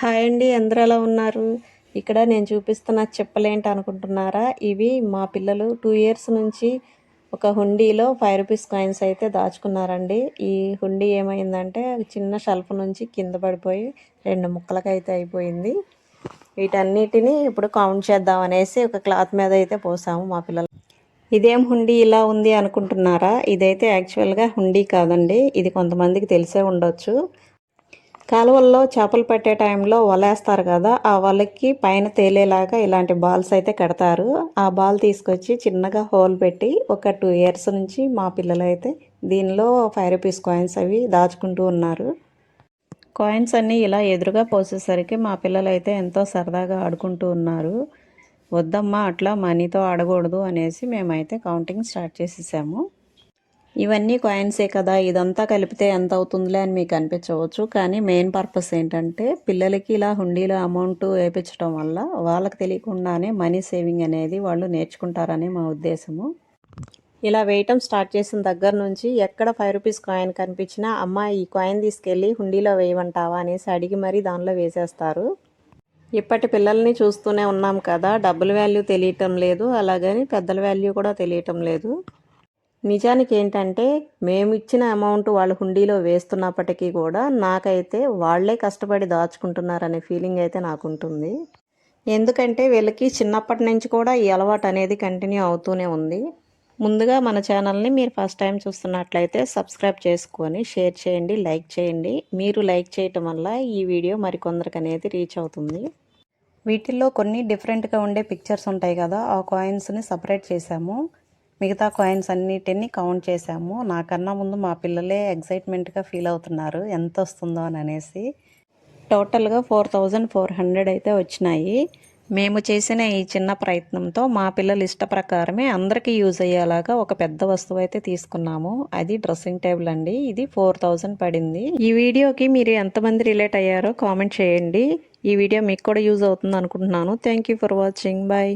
Hi అండి అందరూ ఎలా ఉన్నారు? ఇక్కడ నేను చూపిస్తున్న చెప్పలేంటి అనుకుంటున్నారా? ఇవి మా పిల్లలు టూ ఇయర్స్ నుంచి ఒక హుండీలో ఫైవ్ రూపీస్ కాయిన్స్ అయితే దాచుకున్నారండి. ఈ హుండీ ఏమైందంటే చిన్న షెల్ఫ్ నుంచి కింద పడిపోయి రెండు ముక్కలకైతే అయిపోయింది. వీటన్నిటిని ఇప్పుడు కౌంట్ చేద్దాం అనేసి ఒక క్లాత్ మీద అయితే పోసాము మా పిల్లలు. ఇదేం హుండీ ఇలా ఉంది అనుకుంటున్నారా? ఇదైతే యాక్చువల్గా హుండీ కాదండి. ఇది కొంతమందికి తెలిసే ఉండొచ్చు. కాలువల్లో చేపలు పట్టే టైంలో వలేస్తారు కదా ఆ వలకి పైన తేలేలాగా ఇలాంటి బాల్స్ అయితే కడతారు. ఆ బాల్ తీసుకొచ్చి చిన్నగా హోల్ పెట్టి ఒక టూ ఇయర్స్ నుంచి మా పిల్లలు అయితే దీనిలో ఫైవ్ రూపీస్ కాయిన్స్ అవి దాచుకుంటూ ఉన్నారు. కాయిన్స్ అన్నీ ఇలా ఎదురుగా పోసేసరికి మా పిల్లలు అయితే ఎంతో సరదాగా ఆడుకుంటూ ఉన్నారు. వద్దమ్మా అట్లా మనీతో ఆడకూడదు అనేసి మేమైతే కౌంటింగ్ స్టార్ట్ చేసేసాము. ఇవన్నీ కాయిన్సే కదా ఇదంతా కలిపితే ఎంత అవుతుందిలే అని మీకు అనిపించవచ్చు. కానీ మెయిన్ పర్పస్ ఏంటంటే పిల్లలకి ఇలా హుండీలో అమౌంట్ వేయించడం వల్ల వాళ్ళకి తెలియకుండానే మనీ సేవింగ్ అనేది వాళ్ళు నేర్చుకుంటారని మా ఉద్దేశము. ఇలా వేయటం స్టార్ట్ చేసిన దగ్గర నుంచి ఎక్కడ ఫైవ్ రూపీస్ కాయిన్ కనిపించినా అమ్మ ఈ కాయిన్ తీసుకెళ్ళి హుండీలో వేయమంటావా? అనేసి అడిగి మరీ దానిలో వేసేస్తారు. ఇప్పటి పిల్లల్ని చూస్తూనే ఉన్నాం కదా డబ్బుల వాల్యూ తెలియటం లేదు అలాగని పెద్దల వాల్యూ కూడా తెలియటం లేదు. నిజానికి ఏంటంటే మేము ఇచ్చిన అమౌంట్ వాళ్ళు హుండీలో వేస్తున్నప్పటికీ కూడా నాకైతే వాళ్ళే కష్టపడి దాచుకుంటున్నారనే ఫీలింగ్ అయితే నాకు ఉంటుంది ఎందుకంటే వీళ్ళకి చిన్నప్పటి నుంచి కూడా ఈ అలవాటు అనేది కంటిన్యూ అవుతూనే ఉంది. ముందుగా మన ఛానల్ని మీరు ఫస్ట్ టైం చూస్తున్నట్లయితే సబ్స్క్రైబ్ చేసుకొని షేర్ చేయండి లైక్ చేయండి. మీరు లైక్ చేయటం వల్ల ఈ వీడియో మరికొందరికి అనేది రీచ్ అవుతుంది. వీటిల్లో కొన్ని డిఫరెంట్గా ఉండే పిక్చర్స్ ఉంటాయి కదా ఆ కాయిన్స్ని సపరేట్ చేసాము మిగతా కాయిన్స్ అన్నిటిని కౌంట్ చేసాము నాకన్నా ముందు మా పిల్లలే ఎగ్జైట్మెంట్గా ఫీల్ అవుతున్నారు. ఎంత వస్తుందో అని అనేసి. టోటల్గా ఫోర్ థౌజండ్ ఫోర్ హండ్రెడ్ అయితే వచ్చినాయి. మేము చేసిన ఈ చిన్న ప్రయత్నంతో మా పిల్లల ఇష్ట ప్రకారమే అందరికీ యూజ్ అయ్యేలాగా ఒక పెద్ద వస్తువు అయితే తీసుకున్నాము. అది డ్రెస్సింగ్ టేబుల్ అండి. ఇది ఫోర్ థౌజండ్ పడింది. ఈ వీడియోకి మీరు ఎంతమంది రిలేట్ అయ్యారో కామెంట్ చేయండి. ఈ వీడియో మీకు కూడా యూజ్ అవుతుంది అనుకుంటున్నాను. Thank for watching bye